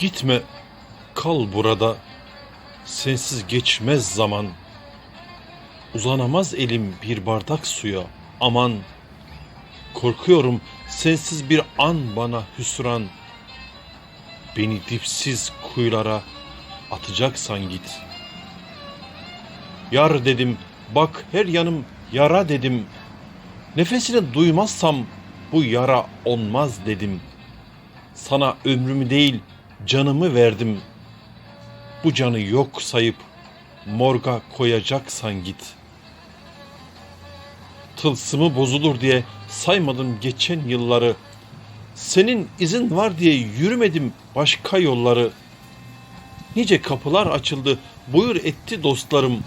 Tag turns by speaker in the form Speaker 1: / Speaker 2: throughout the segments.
Speaker 1: Gitme, kal burada. Sensiz geçmez zaman. Uzanamaz elim bir bardak suya. Aman, korkuyorum sensiz bir an bana hüsran. Beni dipsiz kuyulara atacaksan git. Yar dedim, bak her yanım yara dedim. Nefesini duymazsam bu yara olmaz dedim. Sana ömrümü değil canımı verdim. Bu canı yok sayıp morga koyacaksan git. Tılsımı bozulur diye saymadım geçen yılları. Senin izin var diye yürümedim başka yolları. Nice kapılar açıldı, buyur etti dostlarım.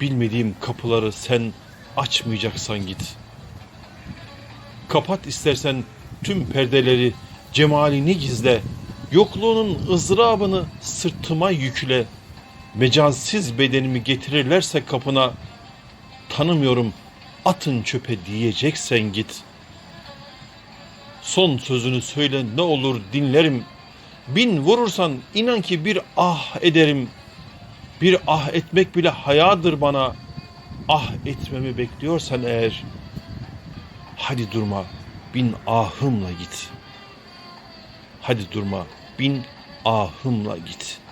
Speaker 1: Bilmediğim kapıları sen açmayacaksan git. Kapat istersen tüm perdeleri, cemalini gizle. Yokluğunun ızdırabını sırtıma yükle. Mecazsiz bedenimi getirirlerse kapına, tanımıyorum atın çöpe diyeceksen git. Son sözünü söyle ne olur dinlerim. Bin vurursan inan ki bir ah ederim. Bir ah etmek bile hayadır bana. Ah etmemi bekliyorsan eğer. Hadi durma, bin ahımla git. Hadi durma, bin ahımla git.''